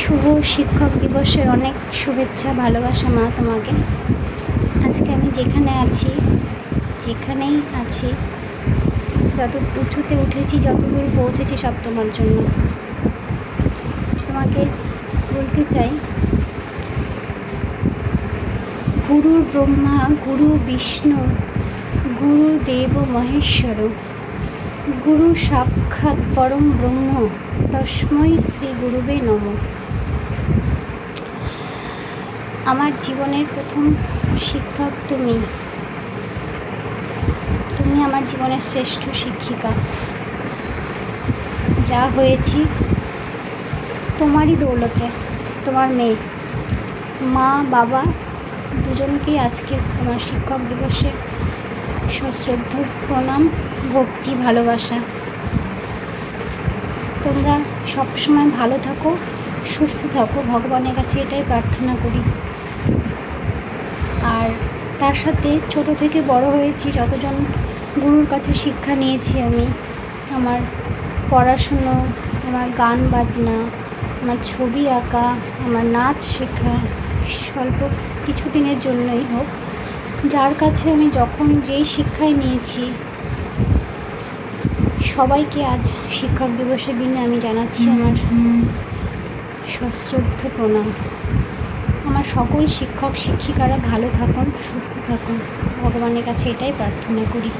শুভ শিক্ষক দিবসের অনেক শুভেচ্ছা, ভালোবাসা মা তোমাকে। আজকে আমি যেখানে আছি, যেখানেই আছি যত উঁচুতে উঠেছি যত দূর পৌঁছেছি সব তোমার জন্য। তোমাকে বলতে চাই, গুরু ব্রহ্মা, গুরু বিষ্ণু, গুরু দেব মহেশ্বর গুরু সাক্ষাৎ পরম ব্রহ্ম, তস্মৈ শ্রী গুরুবে নম। আমার জীবনের প্রথম শিক্ষক তুমি। তুমি আমার জীবনের শ্রেষ্ঠ শিক্ষিকা। যা হয়েছি তোমারই দৌলতে, তোমার মেয়ে। মা, বাবা দুজনকেই আজকে তোমার শিক্ষক দিবসে সশ্রদ্ধ, প্রণাম, ভক্তি, ভালোবাসা। তোমরা সবসময় ভালো থাকো, সুস্থ থাকো, ভগবানের কাছে এটাই প্রার্থনা করি। আর তার সাথে ছোট থেকে বড় হয়েছি, যতজন গুরুর কাছে শিক্ষা নিয়েছি আমি, আমার পড়াশুনো, আমার গান বাজনা, আমার ছবি আঁকা, আমার নাচ শেখা, স্বল্প কিছু দিনের জন্যই হোক যার কাছে আমি যখন যেই শিক্ষায় নিয়েছি, সবাইকে আজ শিক্ষক দিবসের দিনে আমি জানাচ্ছি আমার সশ্রদ্ধ প্রণাম। আমার সকল শিক্ষক, শিক্ষিকারা ভালো থাকুন, সুস্থ থাকুন। ভগবানের কাছে এটাই প্রার্থনা করি।